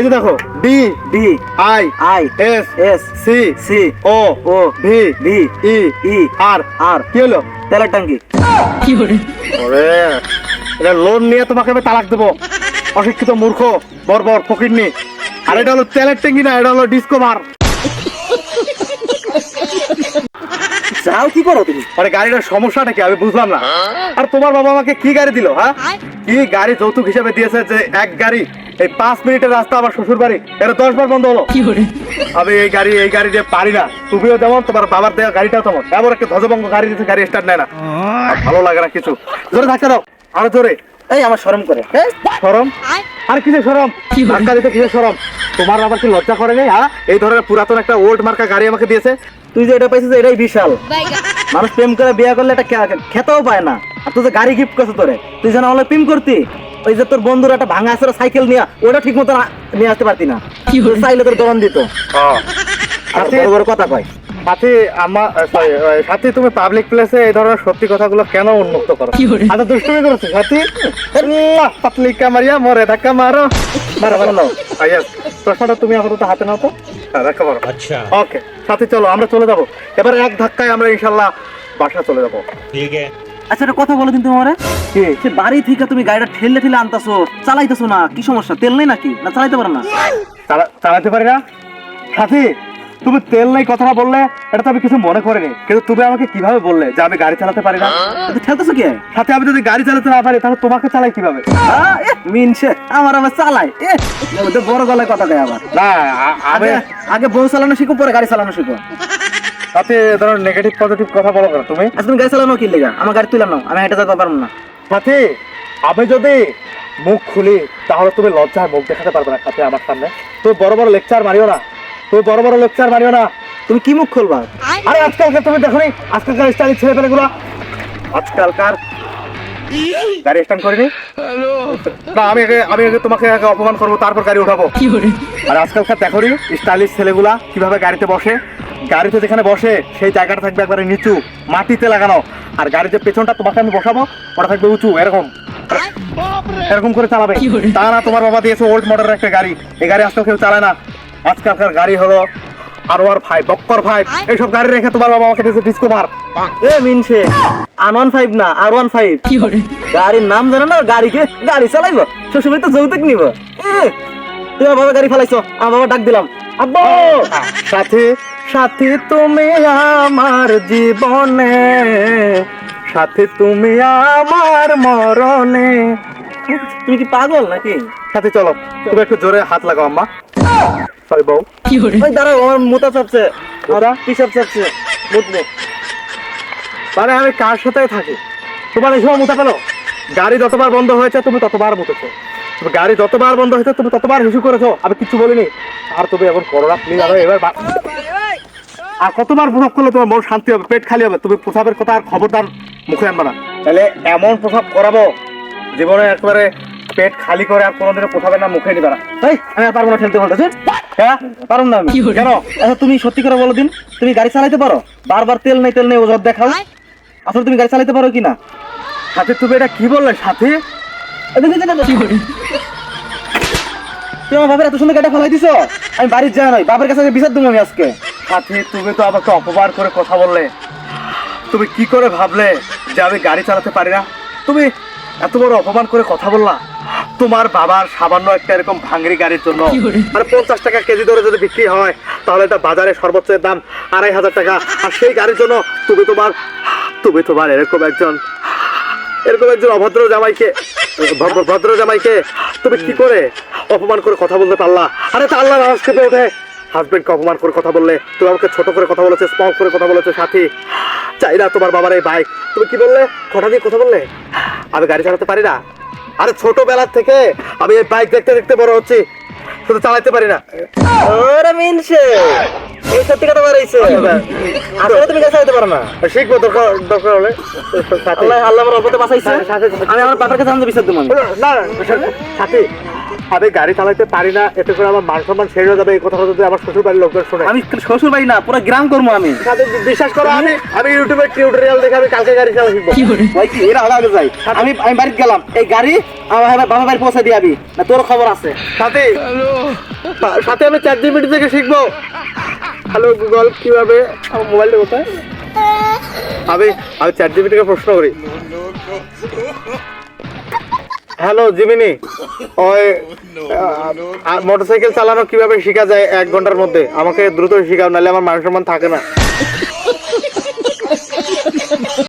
এই যে দেখো D D I I S S C C O O V V E E R R কি হলো? তেলের ট্যাঙ্কি ওরে এটা লোন নিয়ে তোমাকে আমি তালাক দেবো। অশিক্ষিত মূর্খ বর্বর ফকিরনি আর এটা হলো তেলের ট্যাঙ্কি না এটা হলো ডিসকভার যাও কি করো তুমি? মানে গাড়িটার সমস্যাটা কি? আমি বুঝলাম না। আর তোমার বাবা আমাকে কি গাড়ি দিল হ্যাঁ? কি গাড়ি যৌতুক হিসেবে দিয়েছে যে এক গাড়ি? এই পাঁচ মিনিটের রাস্তা আমার শ্বশুর বাড়ি এটা দশ বার বন্ধ হলো। আমি এই গাড়ি এই গাড়ি দিয়ে পারি না। তুমিও যেমন তোমার বাবার দেওয়া গাড়িটাও তেমন। এমন একটা ধ্বজভঙ্গ গাড়ি দিয়েছে গাড়ি স্টার্ট নেয় না। ভালো লাগে না কিছু। জোরে ধাক্কা দাও। আরও জোরে। এই আমার শরম করে। সরম আর কিসে সরম ধাক্কা দিতে কিসে সরম তোমার আবার কি লজ্জা করে নেই হ্যাঁ? এই ধরনের পুরাতন একটা ওল্ড মার্কা গাড়ি আমাকে দিয়েছে। তুই যে এটা পাইছিস এটাই বিশাল। মানুষ প্রেম করে বিয়ে করলে এটা খেতেও পায় না। আর তুই যে গাড়ি গিফট করছে তোরে তুই যেন আমাকে প্রেম করতি। ওই যে তোর বন্ধুর একটা ভাঙা আছে সাইকেল নিয়ে ওটা ঠিক মতো নিয়ে আসতে পারতি না। কি চাইলে তোর গরম দিত। আর বড় বড় কথা কয়। সাথে আমার সাথে তুমি পাবলিক প্লেসে এই ধরনের সত্যি কথাগুলো কেন উন্মুক্ত করো? আচ্ছা দুষ্টুমি করছ সাথি। পাতলিকা মারিয়া মরে ধাক্কা মারো। মারো মারো প্রশ্নটা তুমি আপাতত হাতে নাও তো। হ্যাঁ, রাখো পারো আচ্ছা। ওকে সাথে চলো আমরা চলে যাব। এবার এক ধাক্কায় আমরা ইনশাল্লাহ বাসা চলে যাব। ঠিক আচ্ছা একটা কথা বলো কিন্তু আমারে কে? সে বাড়ি থেকে তুমি গাড়িটা ঠেলে ঠেলে আনতাছো চালাইতেছো না কি সমস্যা? তেল নেই নাকি? না চালাইতে পারো না? চালাতে পারি না? সাথী তুমি তেল নাই কথাটা বললে এটা তো আমি কিছু মনে করিনি। কিন্তু তুমি আমাকে কীভাবে বললে যে আমি গাড়ি চালাতে পারি না? তুই ঠেলতেছো কে? সাথে আমি যদি গাড়ি চালাতে না পারি তাহলে তোমাকে চালাই কীভাবে? মিনছে আমার আবার চালায় এ, বড় গলায় কথা কয় আবার। না আগে আগে বউ চালানো শিখো পরে গাড়ি চালানো শিখো। সাথে ধরো নেগেটিভ পজিটিভ কথা বলো কেন তুমি? আচ্ছা তুমি গাড়ি চালানো কি লেগা? আমার গাড়ি তুলে না আমি হেঁটে যেতে পারব না। সাথে আমি যদি মুখ খুলি তাহলে তুমি লজ্জায় মুখ দেখাতে পারবে না সাথে আমার সামনে। তুমি বড় বড় লেকচার মারিও না। তুমি বড় বড় লেকচার মারিও না। তুমি কি মুখ খুলবা? আরে আজকালকার তুমি দেখো নি আজকালকার স্টাইল ছেলে পেলেগুলো আজকালকার গাড়ি স্ট্যান্ড করিনি? না আমি আগে আমি আগে তোমাকে আগে অপমান করব তারপর গাড়ি উঠাবো। আর আজকালকার দেখো স্টাইলিশ ছেলেগুলা কীভাবে গাড়িতে বসে? গাড়িতে যেখানে বসে সেই জায়গাটা থাকবে একবারে নিচু মাটিতে লাগানো। আর গাড়ির যে পেছনটা তোমাকে আমি বসাবো ওটা থাকবে উঁচু এরকম। এরকম করে চালাবে। তা না তোমার বাবা দিয়েছে ওল্ড মডেলের একটা গাড়ি। এই গাড়ি আজকাল কেউ চালায় না। আজকালকার গাড়ি হলো আর ওয়ার ফাইভ বক্কর ফাইভ এইসব গাড়ি রেখে তোমার বাবা আমাকে দিয়েছে ডিসকোভার। এ মিনছে আন ওয়ান ফাইভ না আর ওয়ান ফাইভ গাড়ির নাম জানো না গাড়িকে গাড়ি চালাইবো শ্বশুর তো যৌতুক নিব। এ, তুমি আমার বাবা গাড়ি ফেলাইছো আমার বাবা ডাক দিলাম। আব্বু! সাথী সাথী তুমি আমার জীবনে সাথে তুমি আমার মরণে। তুমি কি পাগল নাকি? সাথে চলো তুমি একটু জোরে হাত লাগাও আম্মা। সরি বউ। ওই দাঁড়াও আমার মোতা চাপছে। পিসাব চাপছে বুঝলে মানে আমি কার সাথে থাকি? তোমার এই সময় মুতা পেল? গাড়ি যতবার বন্ধ হয়েছে তুমি ততবার মুতেছো। তুমি গাড়ি যতবার বন্ধ হয়েছে তুমি ততবার হিসু করেছ। আমি কিছু বলিনি। আর তুমি এখন করোনা প্লিজ আরও এবার আর কতবার প্রভাব করলে তোমার মন শান্তি হবে পেট খালি হবে? তুমি প্রসাবের কথা আর খবরদার মুখে আনবে না। তাহলে এমন প্রসাব করাবো জীবনে একবারে পেট খালি করে আর কোনোদিনও প্রসাবের না মুখে নিবে না। এই আমি আর পারব না ঠেলতে বলতেছি। হ্যাঁ পারুন না আমি। কেন? আচ্ছা তুমি সত্যি করে বলো দিন। তুমি গাড়ি চালাইতে পারো? বারবার তেল নেই তেল নেই ওজোর দেখাও। আসলে তুমি গাড়ি চালাইতে পারো কি না? সাথে তুমি এটা কি বললে সাথে? তুমি আমার বাবার এত সুন্দর গাড়ি ফেলাই দিছো? আমি বাড়ির নয় বাবার কাছে বিচার দেবো আমি আজকে। সাথে তুমি তো আমাকে অপমান করে কথা বললে। তুমি কি করে ভাবলে যে আমি গাড়ি চালাতে পারি না? তুমি এত বড় অপমান করে কথা বললা। তোমার বাবার সামান্য একটা এরকম ভাঙরি গাড়ির জন্য আর পঞ্চাশ টাকা কেজি ধরে যদি বিক্রি হয় তাহলে এটা বাজারে সর্বোচ্চ দাম আড়াই হাজার টাকা। আর সেই গাড়ির জন্য তুমি তোমার তুমি তোমার এরকম একজন এরকম একজন অভদ্র জামাইকে ভদ্র- জামাইকে তুমি কি করে অপমান করে কথা বলতে পারলা? আরে তা আল্লাহ আওয়াজ কেঁপে ওঠে। হাজবেন্ডকে অপমান করে কথা বললে তুমি আমাকে ছোট করে কথা বলেছ স্মল করে কথা বলেছ সাথী। চাই না তোমার বাবার এই বাইক তুমি কি বললে? কথা দিয়ে কথা বললে? আমি গাড়ি চালাতে পারি না। আরে ছোটবেলার থেকে আমি এই বাইক দেখতে দেখতে বড় হচ্ছি। শুধু চালাতে পারি না। ওরে মিনছে। এই সত্যি কথা বাড়াইছে। আসলে তুমি কাছে যেতে পারো না। শিখব দরকার দরকার হলে। আল্লাহ আল্লাহ আমার অপতে বাঁচাইছে। আমি আমার বাবার কাছে আনতে বিচার দেবো না না, সাথী আমি গাড়ি চালাতে পারি না এতে করে আমার মান সম্মান শেষ হয়ে যাবে এই কথাটা যদি আমার শ্বশুর বাড়ির লোকজন শুনে। আমি শ্বশুর বাড়ি না পুরো গ্রাম করব আমি। বিশ্বাস করো আমি আমি ইউটিউবে টিউটোরিয়াল দেখে আমি কালকে গাড়ি চালা শিখব। ওই কি এরা আলাদা যাই আমি আমি বাড়িতে গেলাম এই গাড়ি আমার বাবা বাড়ি পৌঁছে দিয়ে আবি না তোর খবর আছে। সাথে সাথে আমি চ্যাট জিপিটি থেকে শিখব। হ্যালো গুগল কীভাবে? আমার মোবাইলটা কোথায়? আমি আমি চ্যাট জিপিটিকে প্রশ্ন করি। Hello Gemini. ওই মোটরসাইকেল চালানো কীভাবে শেখা যায় এক ঘণ্টার মধ্যে? আমাকে দ্রুত শেখাও নাহলে আমার মান সম্মান থাকে না।